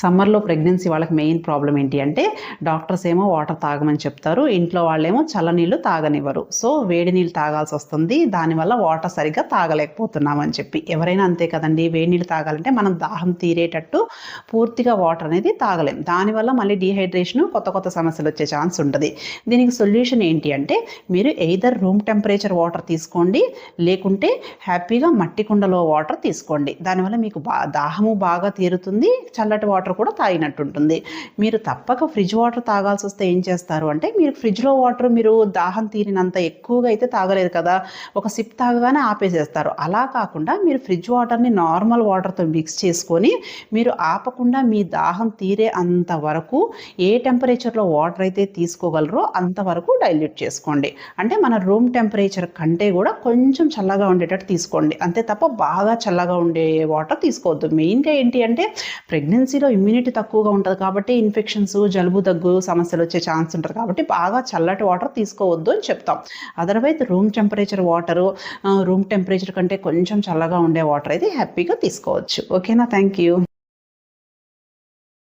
సమ్మర్లో ప్రెగ్నెన్సీ వాళ్ళకి main problem ఏంటి అంటే డాక్టర్స్ ఏమో వాటర్ తాగమని చెప్తారు ఇంట్లో వాళ్ళేమో చల్లనీళ్ళు తాగనివ్వరు. సో వేడి నీళ్ళు తాగాల్సి వస్తుంది దానివల్ల వాటర్ సరిగ్గా తాగలేకపోతున్నామని చెప్పి. ఎవరైనా అంతే కదండి వేడి నీళ్ళు తాగాలంటే మనం దాహం తీరేటట్టు పూర్తిగా వాటర్ అనేది తాగలేం. దానివల్ల మళ్ళీ డీహైడ్రేషన్ కొత్త కొత్త సమస్యలు వచ్చే ఛాన్స్ ఉంటుంది. దీనికి సొల్యూషన్ ఏంటి అంటే మీరు ఎయిదర్ రూమ్ టెంపరేచర్ వాటర్ తీసుకోండి లేకుంటే హ్యాపీగా మట్టి కుండలో వాటర్ తీసుకోండి. దానివల్ల మీకు బా దాహము బాగా తీరుతుంది చల్లటి వాటర్ కూడా తాగినట్టు ఉంటుంది మీరు తప్పక ఫ్రిడ్జ్ వాటర్ తాగాల్సి వస్తే ఏం చేస్తారు అంటే మీరు ఫ్రిడ్జ్లో వాటర్ మీరు దాహం తీరినంత ఎక్కువగా అయితే తాగలేదు కదా ఒక సిప్ తాగగానే ఆపేసేస్తారు. అలా కాకుండా మీరు ఫ్రిడ్జ్ వాటర్ని నార్మల్ వాటర్తో మిక్స్ చేసుకొని మీరు ఆపకుండా మీ దాహం తీరే అంత వరకు ఏ టెంపరేచర్లో వాటర్ అయితే తీసుకోగలరో అంతవరకు డైల్యూట్ చేసుకోండి. అంటే మన రూమ్ టెంపరేచర్ కంటే కూడా కొంచెం చల్లగా ఉండేటట్టు తీసుకోండి. అంతే తప్ప బాగా చల్లగా ఉండే వాటర్ తీసుకోవద్దు. మెయిన్గా ఏంటి అంటే ప్రెగ్నెన్సీ ప్రెగ్నెన్సీలో ఇమ్యూనిటీ తక్కువగా ఉంటుంది కాబట్టి ఇన్ఫెక్షన్స్ జలుబు దగ్గు సమస్యలు వచ్చే ఛాన్స్ ఉంటుంది కాబట్టి బాగా చల్లటి వాటర్ తీసుకోవద్దు అని చెప్తాం. Otherwise room temperature water room temperature కంటే కొంచెం చల్లగా ఉండే వాటర్ అయితే హ్యాపీగా తీసుకోవచ్చు. ఓకేనా థ్యాంక్ యూ